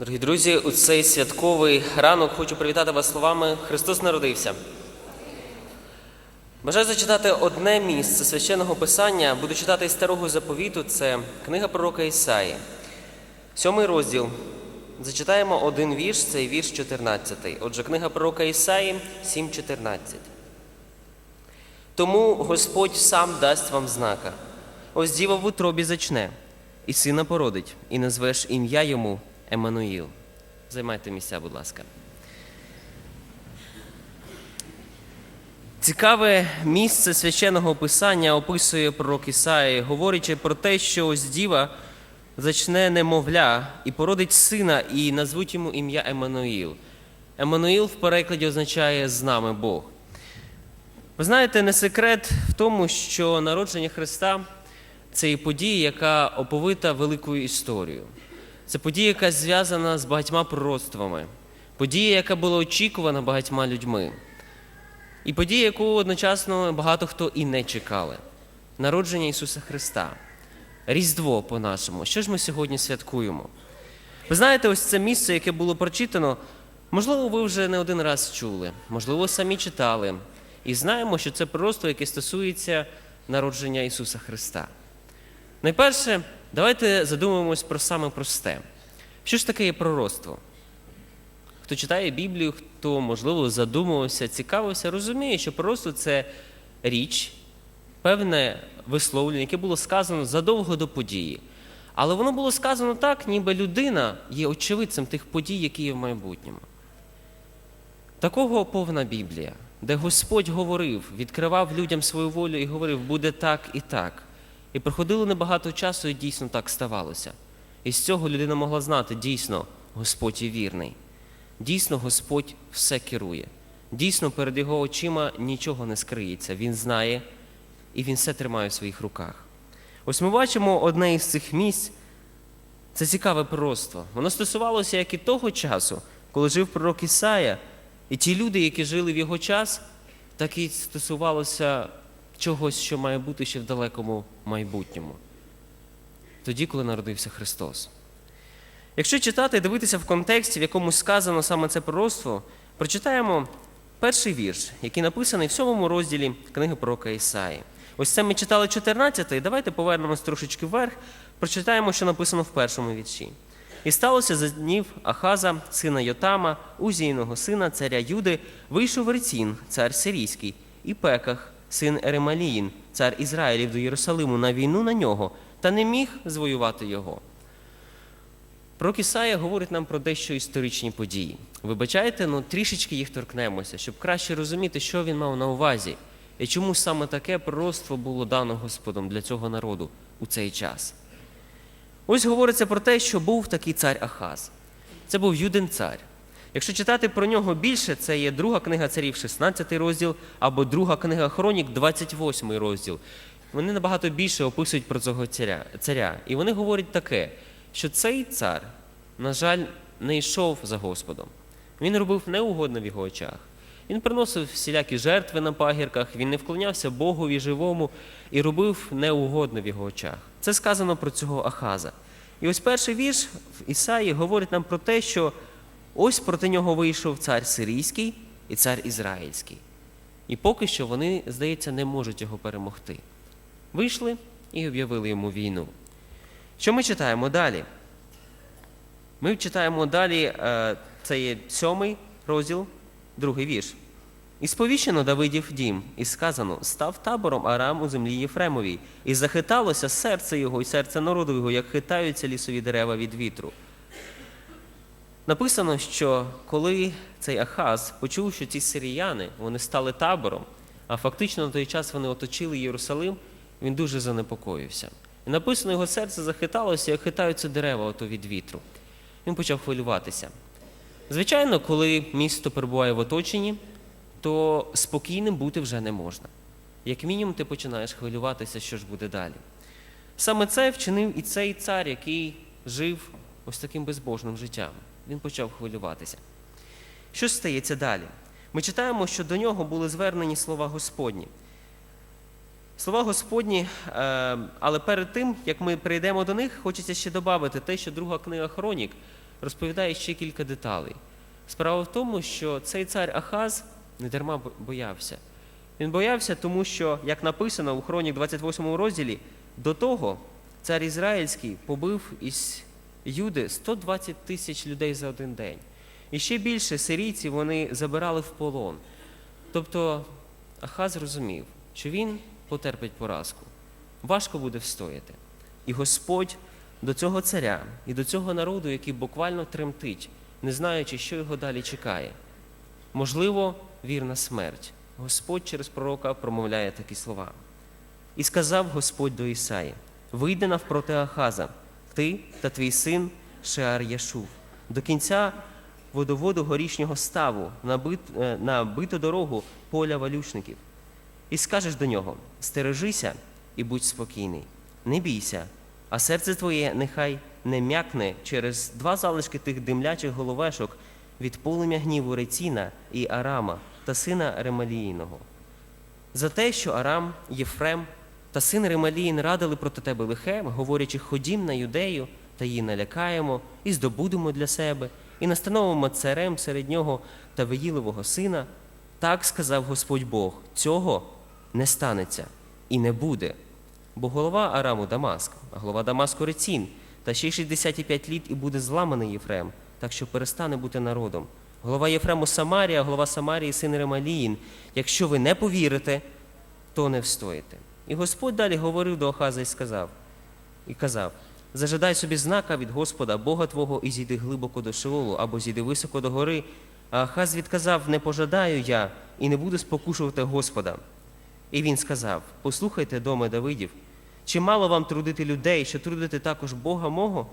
Дорогі друзі, у цей святковий ранок хочу привітати вас словами Христос народився. Бажаю зачитати одне місце священного писання. Буду читати із старого заповіту. Це книга пророка Ісаї. Сьомий розділ. Зачитаємо один вірш, цей вірш 14. Отже, книга пророка Ісаї 7.14. Тому Господь сам дасть вам знака. Ось діва в утробі зачне, і сина породить, і назвеш ім'я йому Еммануїл. Займайте місця, будь ласка. Цікаве місце священного писання описує пророк Ісаї, говорячи про те, що ось діва зачне немовля і породить сина, і назвуть йому ім'я Еммануїл. Еммануїл в перекладі означає з нами Бог. Ви знаєте, не секрет в тому, що народження Христа це і подія, яка оповита великою історією. Це подія, яка зв'язана з багатьма пророцтвами, подія, яка була очікувана багатьма людьми. І подія, яку одночасно багато хто і не чекали. Народження Ісуса Христа. Різдво по-нашому. Що ж ми сьогодні святкуємо? Ви знаєте, ось це місце, яке було прочитано, можливо, ви вже не один раз чули, можливо, самі читали. І знаємо, що це пророцтво, яке стосується народження Ісуса Христа. Найперше, давайте задумаємось про саме просте. Що ж таке є пророцтво? Хто читає Біблію, хто, можливо, задумувався, цікавився, розуміє, що пророцтво – це річ, певне висловлення, яке було сказано задовго до події. Але воно було сказано так, ніби людина є очевидцем тих подій, які є в майбутньому. Такого повна Біблія, де Господь говорив, відкривав людям свою волю і говорив, буде так і так. І проходило небагато часу, і дійсно так ставалося. І з цього людина могла знати, дійсно, Господь є вірний. Дійсно, Господь все керує. Дійсно, перед його очима нічого не скриється. Він знає і він все тримає в своїх руках. Ось ми бачимо одне із цих місць. Це цікаве пророцтво. Воно стосувалося як і того часу, коли жив пророк Ісая, і ті люди, які жили в його час, так і стосувалося чогось, що має бути ще в далекому майбутньому. Тоді, коли народився Христос. Якщо читати і дивитися в контексті, в якому сказано саме це пророцтво, прочитаємо перший вірш, який написаний в сьомому розділі книги пророка Ісаї. Ось це ми читали 14-й. Давайте повернемось трошечки вверх, прочитаємо, що написано в першому вірші. І сталося за днів Ахаза, сина Йотама, Узійного сина, царя Юди, вийшов Рецін, цар Сирійський, і Пеках, син Еремаліїн, цар Ізраїлів до Єрусалиму на війну на нього, та не міг звоювати його. Пророк Ісая говорить нам про дещо історичні події. Вибачайте, ну трішечки їх торкнемося, щоб краще розуміти, що він мав на увазі, і чому саме таке пророцтво було дано Господом для цього народу у цей час. Ось говориться про те, що був такий цар Ахаз. Це був юдин цар. Якщо читати про нього більше, це є друга книга царів, 16 розділ, або друга книга Хронік, 28 розділ. Вони набагато більше описують про цього царя. царя. І вони говорять таке, що цей цар, на жаль, не йшов за Господом. Він робив неугодно в його очах. Він приносив всілякі жертви на пагірках, він не вклонявся Богові живому і робив неугодно в його очах. Це сказано про цього Ахаза. І ось перший вірш в Ісаї говорить нам про те, що ось проти нього вийшов цар Сирійський і цар Ізраїльський. І поки що вони, здається, не можуть його перемогти. Вийшли і об'явили йому війну. Що ми читаємо далі? Ми читаємо далі, е, це є сьомий розділ, другий вірш. І сповіщено Давидів дім, і сказано: став табором Арам у землі Єфремовій, і захиталося серце його і серце народу його, як хитаються лісові дерева від вітру. Написано, що коли цей Ахаз почув, що ці сиріяни вони стали табором, а фактично на той час вони оточили Єрусалим, він дуже занепокоївся. І написано, його серце захиталося, як хитаються дерева ото від вітру. Він почав хвилюватися. Звичайно, коли місто перебуває в оточенні, то спокійним бути вже не можна. Як мінімум, ти починаєш хвилюватися, що ж буде далі. Саме це вчинив і цей цар, який жив ось таким безбожним життям. Він почав хвилюватися. Що стається далі? Ми читаємо, що до нього були звернені слова Господні. Слова Господні, е, але перед тим, як ми прийдемо до них, хочеться ще додати те, що друга книга Хронік розповідає ще кілька деталей. Справа в тому, що цей цар Ахаз не дарма боявся. Він боявся, тому що, як написано у хронік 28 розділі, до того цар Ізраїльський побив із Юди 120 тисяч людей за один день. І ще більше сирійці вони забирали в полон. Тобто Ахаз розумів, що він потерпить поразку. Важко буде встояти. І Господь до цього царя і до цього народу, який буквально тремтить, не знаючи, що його далі чекає. Можливо, вірна смерть. Господь через пророка промовляє такі слова. І сказав Господь до Ісаї: Вийди навпроти Ахаза, ти та твій син Шеар Яшув, до кінця водоводу горішнього ставу е, на биту дорогу поля валюшників. І скажеш до нього: стережися і будь спокійний, не бійся, а серце твоє нехай не м'якне через два залишки тих димлячих головешок від полум'я гніву Реціна і Арама та сина Ремаліїного. За те, що Арам, Єфрем та син Ремаліїн радили проти тебе лихе, говорячи, ходім на юдею та її налякаємо, і здобудемо для себе, і настановимо царем серед нього та Веїлового сина. Так сказав Господь Бог: цього не станеться і не буде. Бо голова Араму Дамаск, а голова Дамаску Рецін, та ще й 65 літ і буде зламаний Єфрем, так що перестане бути народом. Голова Єфрему Самарія, голова Самарії, син Ремаліїн. Якщо ви не повірите, то не встоїте. І Господь далі говорив до Ахаза і сказав, і казав: Зажадай собі знака від Господа, Бога Твого, і зійди глибоко до Шеолу, або зійди високо до гори. А Ахаз відказав: Не пожадаю я і не буду спокушувати Господа. І він сказав: Послухайте, доме Давидів, чи мало вам трудити людей, що трудити також Бога мого?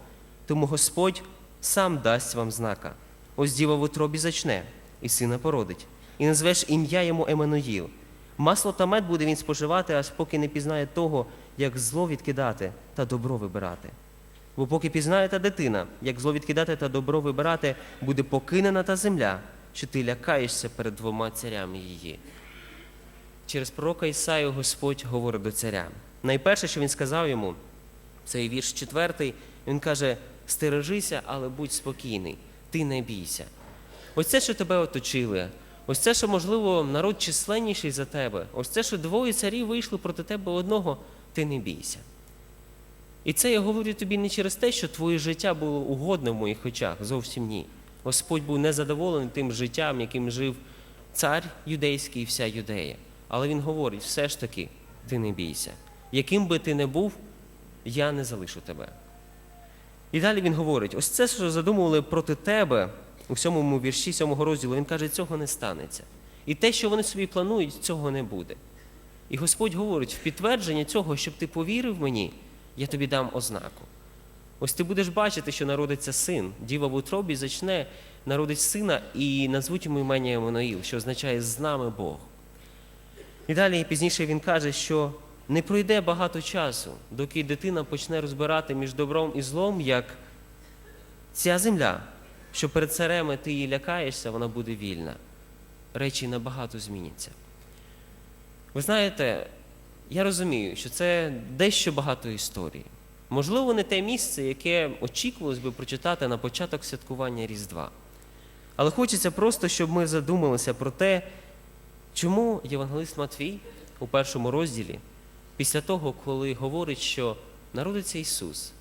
Тому Господь сам дасть вам знака. Ось діва в утробі зачне, і сина породить, і назвеш ім'я йому Еммануїл. Масло та мед буде він споживати, аж поки не пізнає того, як зло відкидати та добро вибирати. Бо поки пізнає та дитина, як зло відкидати та добро вибирати, буде покинена та земля, що ти лякаєшся перед двома царями її. Через пророка Ісаю Господь говорить до царя. Найперше, що він сказав йому, це і вірш четвертий, він каже: стережися, але будь спокійний, ти не бійся. Ось це, що тебе оточили, ось це, що, можливо, народ численніший за тебе, ось це, що двоє царів вийшли проти тебе одного, ти не бійся. І це я говорю тобі не через те, що твоє життя було угодне в моїх очах, зовсім ні. Господь був незадоволений тим життям, яким жив цар юдейський і вся юдея. Але він говорить: все ж таки, ти не бійся. Яким би ти не був, я не залишу тебе. І далі він говорить: ось це, що задумували проти тебе у сьомому вірші сьомого розділу, він каже, цього не станеться. І те, що вони собі планують, цього не буде. І Господь говорить: в підтвердження цього, щоб ти повірив мені, я тобі дам ознаку. Ось ти будеш бачити, що народиться син, діва в утробі зачне, народить сина і назвуть йому імення Еммануїл, що означає з нами Бог. І далі пізніше він каже, що не пройде багато часу, доки дитина почне розбирати між добром і злом, як ця земля, що перед цареми ти її лякаєшся, вона буде вільна. Речі набагато зміняться. Ви знаєте, я розумію, що це дещо багато історії. Можливо, не те місце, яке очікувалось би прочитати на початок святкування Різдва. Але хочеться просто, щоб ми задумалися про те, чому Євангелист Матвій у першому розділі, після того, коли говорить, що народиться Ісус,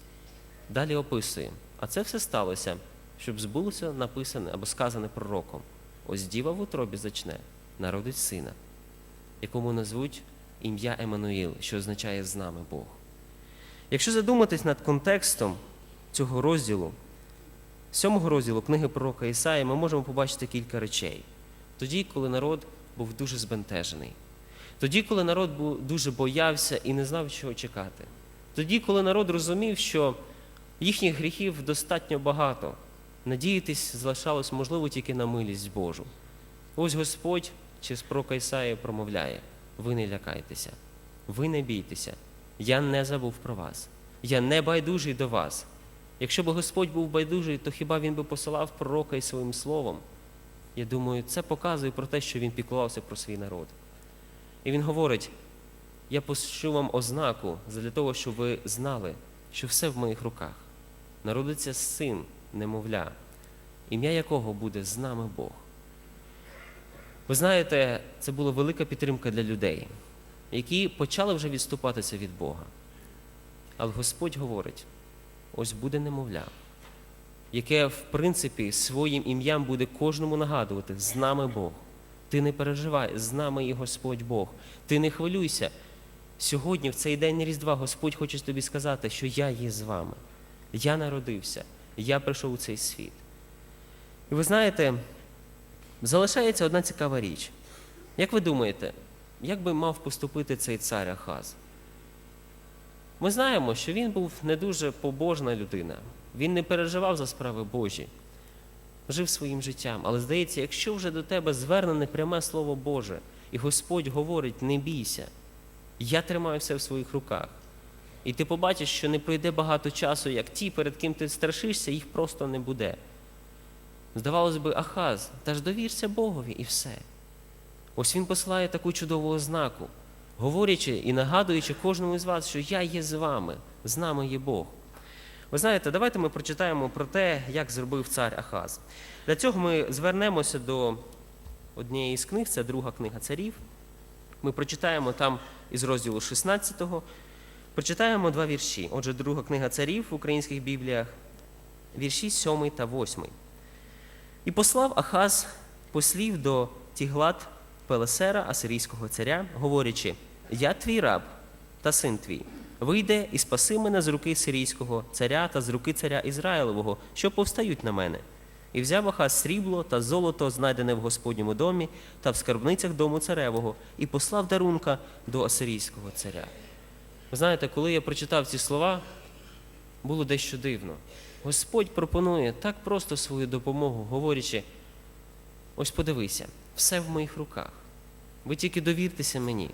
далі описує, а це все сталося, щоб збулося написане або сказане пророком. Ось діва в утробі зачне, народить сина, якому назвуть ім'я Еммануїл, що означає з нами Бог. Якщо задуматись над контекстом цього розділу, сьомого розділу книги пророка Ісаї, ми можемо побачити кілька речей. Тоді, коли народ був дуже збентежений. Тоді, коли народ дуже боявся і не знав, чого чекати. Тоді, коли народ розумів, що їхніх гріхів достатньо багато, надіятись залишалось, можливо, тільки на милість Божу. Ось Господь через пророка Ісаї промовляє: ви не лякайтеся, ви не бійтеся, я не забув про вас, я не байдужий до вас. Якщо б Господь був байдужий, то хіба він би посилав пророка із своїм словом? Я думаю, це показує про те, що він піклувався про свій народ. І він говорить: я пощу вам ознаку для того, щоб ви знали, що все в моїх руках. Народиться син, немовля, ім'я якого буде з нами Бог. Ви знаєте, це була велика підтримка для людей, які почали вже відступатися від Бога. Але Господь говорить: ось буде немовля, яке, в принципі, своїм ім'ям буде кожному нагадувати: з нами Бог. Ти не переживай, з нами і Господь Бог. Ти не хвилюйся. Сьогодні, в цей день Різдва, Господь хоче тобі сказати, що я є з вами. Я народився, я прийшов у цей світ. І ви знаєте, залишається одна цікава річ. Як ви думаєте, як би мав поступити цей цар Ахаз? Ми знаємо, що він був не дуже побожна людина. Він не переживав за справи Божі, жив своїм життям. Але здається, якщо вже до тебе звернене пряме Слово Боже, і Господь говорить: не бійся, я тримаю все в своїх руках. І ти побачиш, що не пройде багато часу, як ті, перед ким ти страшишся, їх просто не буде. Здавалось би, Ахаз, та ж довірся Богові і все. Ось він посилає таку чудову ознаку, говорячи і нагадуючи кожному із вас, що я є з вами, з нами є Бог. Ви знаєте, давайте ми прочитаємо про те, як зробив цар Ахаз. Для цього ми звернемося до однієї з книг, це друга книга царів. Ми прочитаємо там із розділу 16, прочитаємо два вірші. Отже, друга книга царів в українських бібліях, вірші 7 та 8. І послав Ахаз послів до Тіглат Пелесера, асирійського царя, говорячи: Я твій раб та син твій. Вийде і спаси мене з руки сирійського царя та з руки царя Ізраїлевого, що повстають на мене. І взяв Ахаз срібло та золото, знайдене в Господньому домі та в скарбницях дому царевого, і послав дарунка до асирійського царя. Ви знаєте, коли я прочитав ці слова, було дещо дивно. Господь пропонує так просто свою допомогу, говорячи: ось подивися, все в моїх руках. Ви тільки довіртеся мені.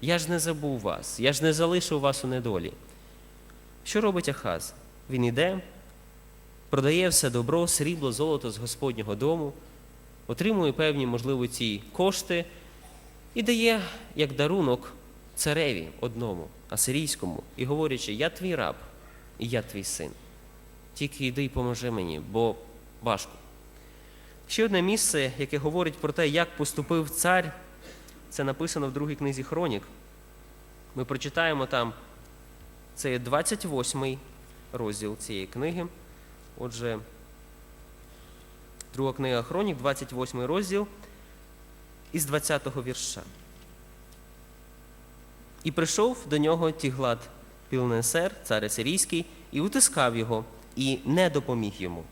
Я ж не забув вас, я ж не залишив вас у недолі. Що робить Ахаз? Він іде, продає все добро, срібло, золото з Господнього дому, отримує певні, можливо, ці кошти і дає як дарунок цареві одному, асирійському, і говорячи, я твій раб, і я твій син. Тільки йди і поможи мені, бо важко. Ще одне місце, яке говорить про те, як поступив цар, це написано в другій книзі Хронік. Ми прочитаємо там це 28 розділ цієї книги. Отже, друга книга Хронік, 28 розділ із 20 го вірша. І прийшов до нього Тіглат Пілнесер, цар сирійський, і утискав його, і не допоміг йому.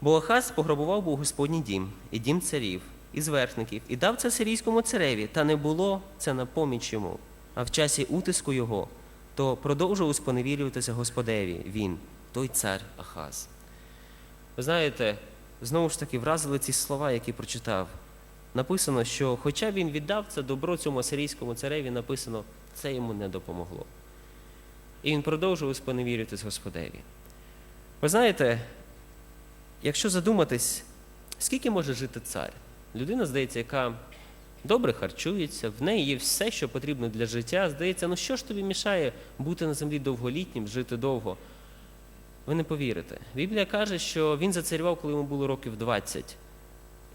Бо Ахаз пограбував був Господній дім, і дім царів, і зверхників, і дав це сирійському цареві, та не було це на поміч йому. А в часі утиску його, то продовжував споневірюватися Господеві він, той цар Ахаз. Ви знаєте, знову ж таки вразили ці слова, які прочитав. Написано, що хоча він віддав це добро цьому асирійському цареві, написано, це йому не допомогло. І він продовжував споневіритись Господеві. Ви знаєте, якщо задуматись, скільки може жити цар? Людина, здається, яка добре харчується, в неї є все, що потрібно для життя. Здається, ну що ж тобі мішає бути на землі довголітнім, жити довго? Ви не повірите. Біблія каже, що він зацарював, коли йому було років 20.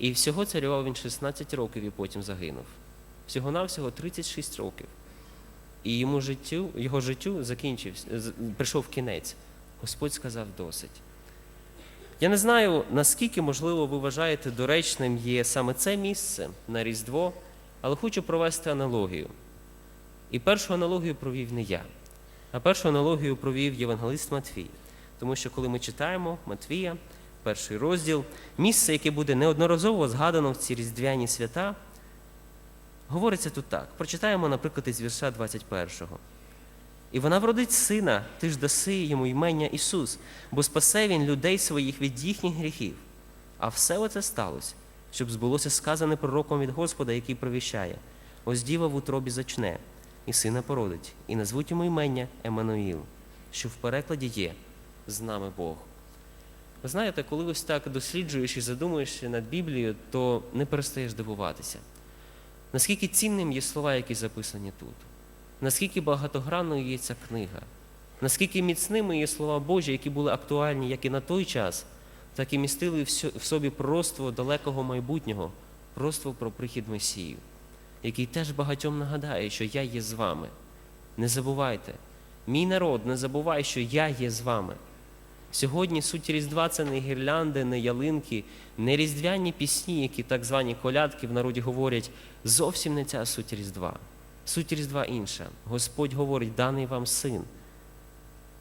І всього царював він 16 років і потім загинув. Всього-навсього 36 років. І йому життю, його життю закінчився, прийшов кінець. Господь сказав досить. Я не знаю, наскільки, можливо, ви вважаєте доречним є саме це місце на Різдво, але хочу провести аналогію. І першу аналогію провів не я, а першу аналогію провів євангелист Матвій. Тому що коли ми читаємо Матвія, перший розділ, місце, яке буде неодноразово згадано в ці різдвяні свята, говориться тут так. Прочитаємо, наприклад, із вірша 21-го. І вона вродить сина, ти ж даси йому ймення Ісус, бо спасе він людей своїх від їхніх гріхів. А все оце сталося, щоб збулося сказане пророком від Господа, який провіщає: ось діва в утробі зачне, і сина породить, і назвуть йому ймення Еммануїл, що в перекладі є з нами Бог. Ви знаєте, коли ось так досліджуєш і задумуєшся над Біблією, то не перестаєш дивуватися. Наскільки цінним є слова, які записані тут, наскільки багатогранною є ця книга. Наскільки міцними є слова Божі, які були актуальні як і на той час, так і містили в собі пророцтво далекого майбутнього, пророцтво про прихід Месію, який теж багатьом нагадає, що я є з вами. Не забувайте, мій народ, не забувай, що я є з вами. Сьогодні суть Різдва це не гірлянди, не ялинки, не різдвяні пісні, які так звані колядки в народі говорять, зовсім не ця суть Різдва. Суть Різдва інша. Господь говорить, даний вам син.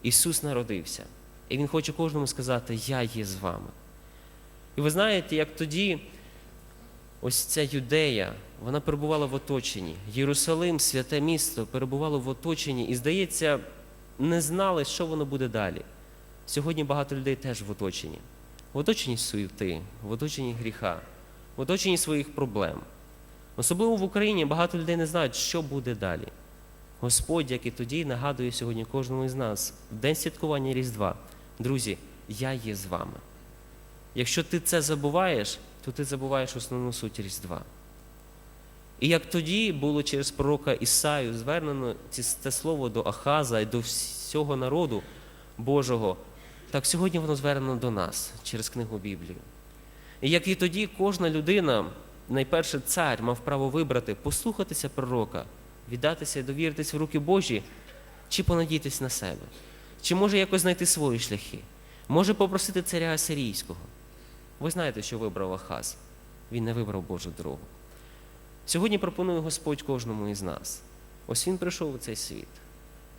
Ісус народився. І Він хоче кожному сказати, я є з вами. І ви знаєте, як тоді ось ця юдея, вона перебувала в оточенні. Єрусалим, святе місто, перебувало в оточенні і, здається, не знали, що воно буде далі. Сьогодні багато людей теж в оточенні. В оточенні суєти, в оточенні гріха, в оточенні своїх проблем. Особливо в Україні багато людей не знають, що буде далі. Господь, як і тоді, нагадує сьогодні кожному із нас в день святкування Різдва. Друзі, я є з вами. Якщо ти це забуваєш, то ти забуваєш основну суть Різдва. І як тоді було через пророка Ісаю звернено це слово до Ахаза і до всього народу Божого, так сьогодні воно звернено до нас через книгу Біблію. І як і тоді кожна людина, найперше цар, мав право вибрати, послухатися пророка, віддатися і довіритись в руки Божі, чи понадіятись на себе, чи може якось знайти свої шляхи, може попросити царя Асирійського. Ви знаєте, що вибрав Ахаз. Він не вибрав Божу дорогу. Сьогодні пропонує Господь кожному із нас. Ось він прийшов у цей світ,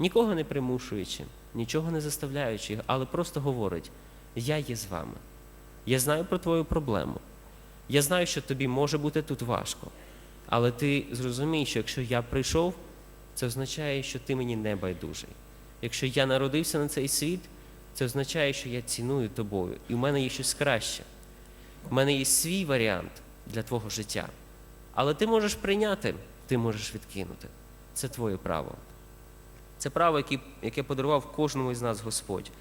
нікого не примушуючи, нічого не заставляючи, але просто говорить: Я є з вами. Я знаю про твою проблему. Я знаю, що тобі може бути тут важко. Але ти зрозумій, що якщо я прийшов, це означає, що ти мені не байдужий. Якщо я народився на цей світ, це означає, що я ціную тобою, і в мене є щось краще. У мене є свій варіант для твого життя. Але ти можеш прийняти, ти можеш відкинути. Це твоє право. Це право, яке, подарував кожному із нас Господь.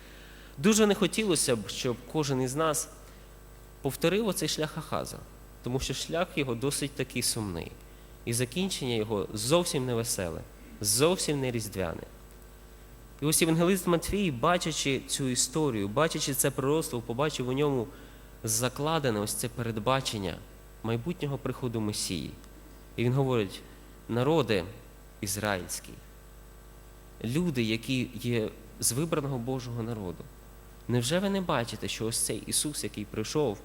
Дуже не хотілося б, щоб кожен із нас повторив оцей шлях Ахаза, тому що шлях його досить такий сумний. І закінчення його зовсім не веселе, зовсім не різдвяне. І ось Євангелист Матвій, бачачи цю історію, бачачи це пророцтво, побачив у ньому закладене ось це передбачення майбутнього приходу Месії. І він говорить: народи ізраїльські, люди, які є з вибраного Божого народу. Невже ви не бачите, що ось цей Ісус, який прийшов,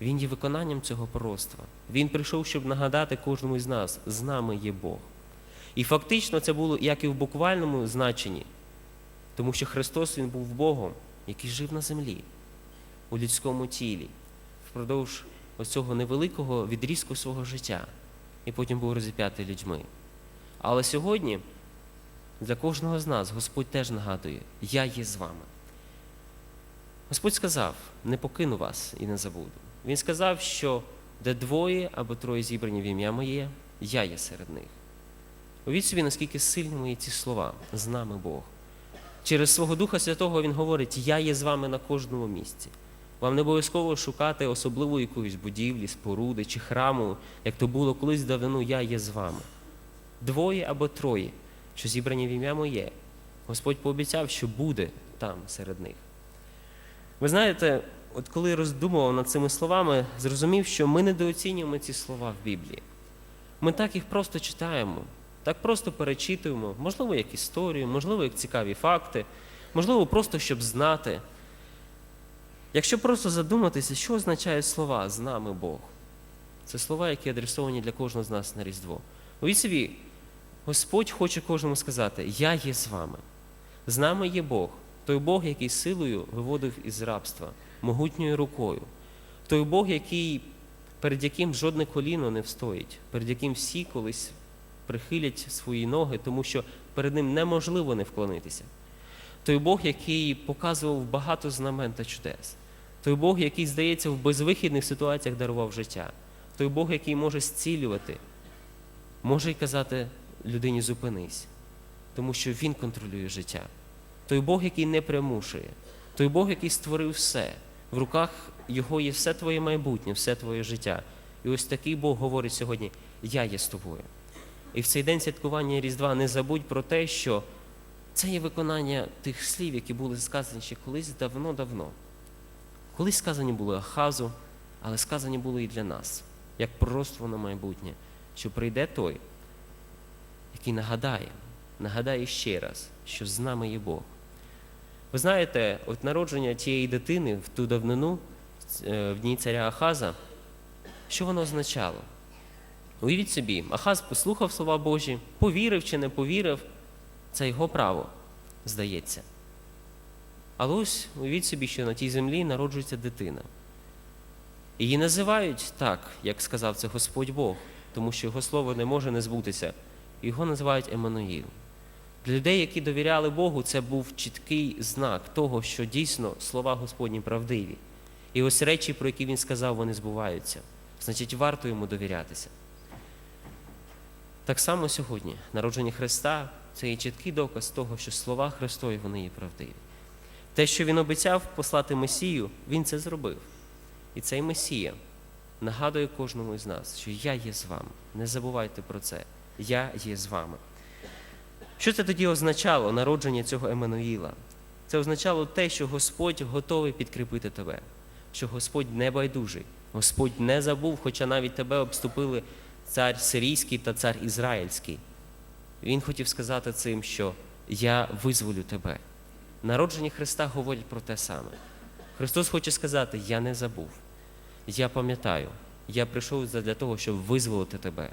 Він є виконанням цього пророцтва? Він прийшов, щоб нагадати кожному із нас, з нами є Бог. І фактично це було як і в буквальному значенні, тому що Христос Він був Богом, який жив на землі, у людському тілі, впродовж ось цього невеликого відрізку свого життя, і потім був розіп'ятий людьми. Але сьогодні для кожного з нас Господь теж нагадує, я є з вами. Господь сказав: не покину вас і не забуду. Він сказав, що де двоє або троє зібрані в ім'я моє, я є серед них. Увіть собі, наскільки сильними є ці слова, з нами Бог. Через свого Духа Святого Він говорить, я є з вами на кожному місці. Вам не обов'язково шукати особливу якоїсь будівлі, споруди чи храму, як то було колись давно, я є з вами. Двоє або троє, що зібрані в ім'я моє. Господь пообіцяв, що буде там серед них. Ви знаєте, от коли роздумував над цими словами, зрозумів, що ми недооцінюємо ці слова в Біблії. Ми так їх просто читаємо, так просто перечитуємо, можливо, як історію, можливо, як цікаві факти, можливо, просто щоб знати. Якщо просто задуматися, що означають слова з нами Бог, це слова, які адресовані для кожного з нас на Різдво. Уявіть собі, Господь хоче кожному сказати: Я є з вами. З нами є Бог, той Бог, який силою виводив із рабства, могутньою рукою, той Бог, який, перед яким жодне коліно не встоїть, перед яким всі колись прихилять свої ноги, тому що перед ним неможливо не вклонитися. Той Бог, який показував багато знамен та чудес, той Бог, який, здається, в безвихідних ситуаціях дарував життя, той Бог, який може зцілювати, може й казати людині зупинись, тому що Він контролює життя. Той Бог, який не примушує, той Бог, який створив все. В руках Його є все твоє майбутнє, все твоє життя. І ось такий Бог говорить сьогодні: Я є з тобою. І в цей день святкування Різдва не забудь про те, що це є виконання тих слів, які були сказані ще колись давно-давно. Колись сказані були Ахазу, але сказані були і для нас, як пророцтво на майбутнє, що прийде той, який нагадає, нагадає ще раз, що з нами є Бог. Ви знаєте, от народження тієї дитини в ту давнину, е, в дні царя Ахаза, що воно означало? Уявіть собі, Ахаз послухав слова Божі, повірив чи не повірив, це його право, здається. Але ось уявіть собі, що на тій землі народжується дитина. Її називають так, як сказав це Господь Бог, тому що його слово не може не збутися. Його називають Еммануїл. Для людей, які довіряли Богу, це був чіткий знак того, що дійсно слова Господні правдиві. І ось речі, про які він сказав, вони збуваються. Значить, варто йому довірятися. Так само сьогодні народження Христа це є чіткий доказ того, що слова Христові вони є правдиві. Те, що він обіцяв послати Месію, він це зробив. І цей Месія нагадує кожному із нас, що я є з вами. Не забувайте про це. Я є з вами. Що це тоді означало народження цього Еммануїла? Це означало те, що Господь готовий підкріпити тебе, що Господь не байдужий, Господь не забув, хоча навіть тебе обступили цар сирійський та цар ізраїльський. Він хотів сказати цим, що я визволю тебе. Народження Христа говорить про те саме. Христос хоче сказати: Я не забув, я пам'ятаю, я прийшов для того, щоб визволити тебе.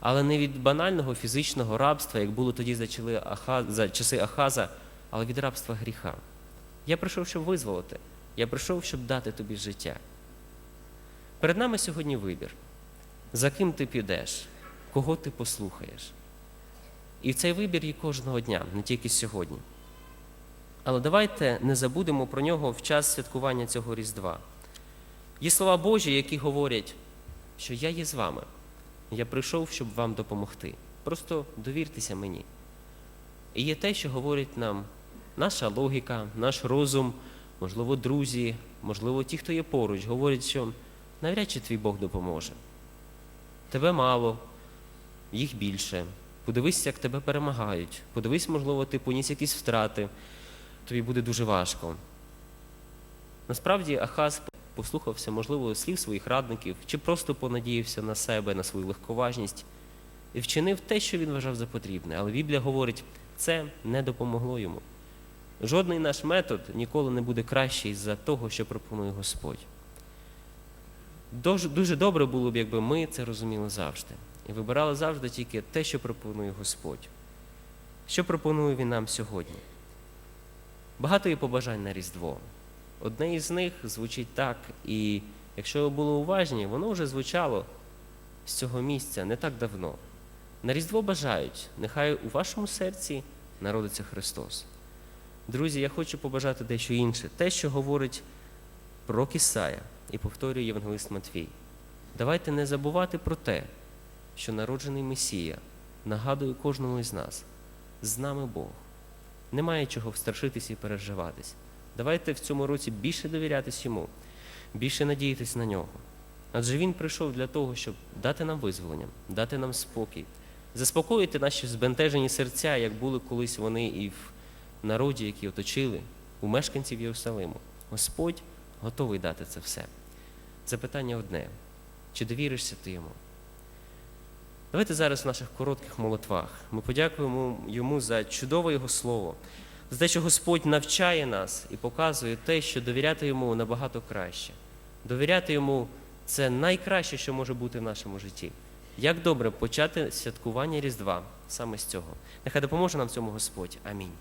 Але не від банального фізичного рабства, як було тоді за, Аха- за часи Ахаза, але від рабства гріха. Я прийшов, щоб визволити. Я прийшов, щоб дати тобі життя. Перед нами сьогодні вибір. За ким ти підеш, кого ти послухаєш. І цей вибір є кожного дня, не тільки сьогодні. Але давайте не забудемо про нього в час святкування цього Різдва. Є слова Божі, які говорять, що я є з вами. Я прийшов, щоб вам допомогти. Просто довіртеся мені. І є те, що говорить нам наша логіка, наш розум, можливо, друзі, можливо, ті, хто є поруч, говорять, що навряд чи твій Бог допоможе. Тебе мало, їх більше. Подивись, як тебе перемагають. Подивись, можливо, ти поніс якісь втрати, тобі буде дуже важко. Насправді Ахаз послухався, можливо, слів своїх радників, чи просто понадіявся на себе, на свою легковажність, і вчинив те, що він вважав за потрібне. Але Біблія говорить, це не допомогло йому. Жодний наш метод ніколи не буде кращий за того, що пропонує Господь. Дуже, добре було б, якби ми це розуміли завжди. І вибирали завжди тільки те, що пропонує Господь. Що пропонує Він нам сьогодні? Багато є побажань на Різдво. Одне із них звучить так, і якщо ви були уважні, воно вже звучало з цього місця не так давно. На Різдво бажають, нехай у вашому серці народиться Христос. Друзі, я хочу побажати дещо інше, те, що говорить пророк Ісая і повторює Євангелист Матвій. Давайте не забувати про те, що народжений Месія нагадує кожному із нас, з нами Бог. Немає чого встрашитись і переживатись. Давайте в цьому році більше довірятись йому, більше надіятись на нього. Адже він прийшов для того, щоб дати нам визволення, дати нам спокій, заспокоїти наші збентежені серця, як були колись вони і в народі, які оточили, у мешканців Єрусалиму. Господь готовий дати це все. Запитання одне: чи довіришся ти йому? Давайте зараз в наших коротких молитвах ми подякуємо йому за чудове його слово, за те, що Господь навчає нас і показує те, що довіряти йому набагато краще. Довіряти йому це найкраще, що може бути в нашому житті. Як добре почати святкування Різдва саме з цього. Нехай допоможе нам в цьому Господь. Амінь.